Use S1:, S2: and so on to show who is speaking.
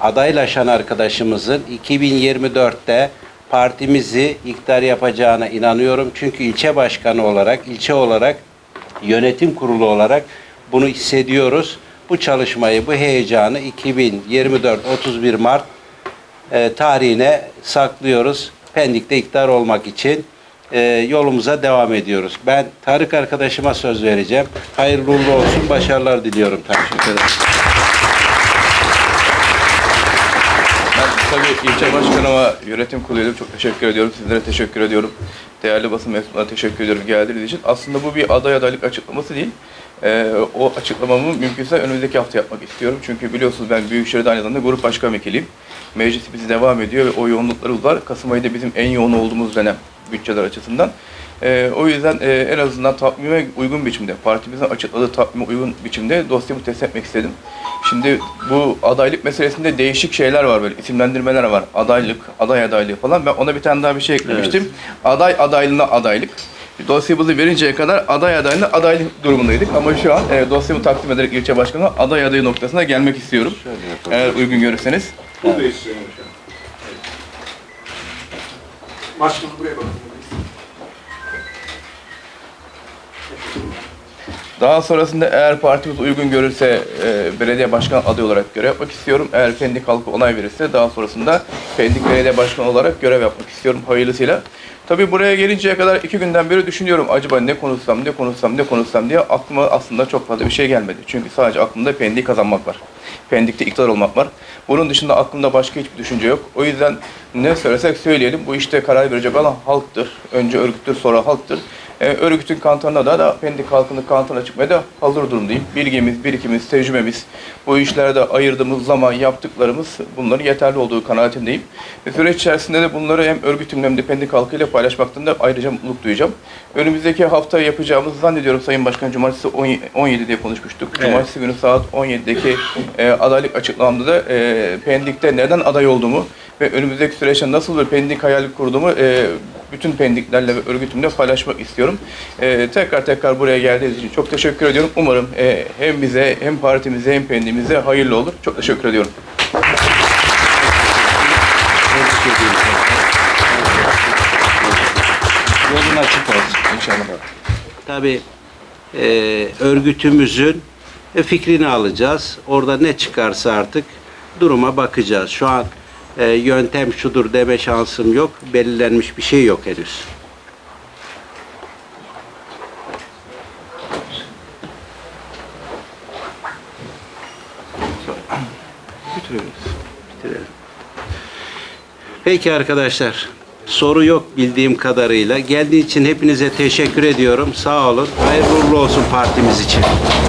S1: adaylaşan arkadaşımızın 2024'te partimizi iktidar yapacağına inanıyorum. Çünkü ilçe başkanı olarak, ilçe olarak, yönetim kurulu olarak bunu hissediyoruz. Bu çalışmayı, bu heyecanı 2024 31 Mart e, tarihine saklıyoruz. Pendik'te iktidar olmak için e, yolumuza devam ediyoruz. Ben Tarık arkadaşıma söz vereceğim. Hayırlı uğurlu olsun, başarılar diliyorum Tarık.
S2: Ben tabii ilçe başkanıma, yönetim kuruluyla çok teşekkür ediyorum. Sizlere teşekkür ediyorum. Değerli basın mensuplarına teşekkür ediyorum geldiğiniz için. Aslında bu bir aday adaylık açıklaması değil. Ee, o açıklamamı mümkünse önümüzdeki hafta yapmak istiyorum. Çünkü biliyorsunuz ben Büyükşehir'de aynı zamanda grup başkan vekiliyim. Meclisimiz devam ediyor ve o yoğunluklarımız var. Kasım ayında bizim en yoğun olduğumuz dönem bütçeler açısından. Ee, o yüzden e, en azından takvime uygun biçimde, partimizin açıkladığı takvime uygun biçimde dosyamı teslim etmek istedim. Şimdi bu adaylık meselesinde değişik şeyler var böyle, isimlendirmeler var. Adaylık, aday adaylığı falan. Ben ona bir tane daha bir şey eklemiştim. Aday adaylığına adaylık. Dosyamızı verinceye kadar aday adaylığına adaylık durumundaydık. Ama şu an e, dosyamı takdim ederek ilçe başkanı aday adayı noktasına gelmek istiyorum. Eğer uygun görürseniz.
S3: Buradayız Sayın Başkanım. Buraya bakın.
S2: Daha sonrasında eğer partimiz uygun görürse e, belediye başkan adayı olarak görev yapmak istiyorum. Eğer Pendik halkı onay verirse daha sonrasında Pendik belediye başkanı olarak görev yapmak istiyorum hayırlısıyla. Tabii buraya gelinceye kadar iki günden beri düşünüyorum acaba ne konuşsam, ne konuşsam, ne konuşsam diye aklıma aslında çok fazla bir şey gelmedi. Çünkü sadece aklımda Pendik'i kazanmak var. Pendik'te iktidar olmak var. Bunun dışında aklımda başka hiçbir düşünce yok. O yüzden ne söylesek söyleyelim. Bu işte karar verecek olan halktır. Önce örgüttür sonra halktır. Ee, örgütün kantonuna da, da Pendik halkının kantonuna çıkmaya da hazır durumdayım. Bilgimiz, birikimimiz, tecrübemiz, bu işlerde ayırdığımız zaman yaptıklarımız bunların yeterli olduğu kanaatindeyim. Ve süreç içerisinde de bunları hem örgütümle hem de Pendik halkıyla paylaşmaktan da ayrıca mutluluk duyacağım. Önümüzdeki hafta yapacağımız zannediyorum Sayın Başkan Cumartesi 17 diye konuşmuştuk. Cumartesi günü saat 17'deki e, adaylık açıklamamda da e, Pendik'te neden aday olduğumu ve önümüzdeki süreçte nasıl bir Pendik hayali kurduğumu e, bütün pendiklerle ve örgütümle paylaşmak istiyorum. E, tekrar tekrar buraya geldiğiniz için çok teşekkür ediyorum. Umarım e, hem bize hem partimize hem pendimize hayırlı olur. Çok teşekkür ediyorum.
S1: Yolun açık olsun.
S2: İnşallah.
S1: Tabii e, örgütümüzün fikrini alacağız. Orada ne çıkarsa artık duruma bakacağız. Şu an e, yöntem şudur deme şansım yok. Belirlenmiş bir şey yok henüz. Peki arkadaşlar. Soru yok bildiğim kadarıyla. Geldiği için hepinize teşekkür ediyorum. Sağ olun. Hayırlı olsun partimiz için.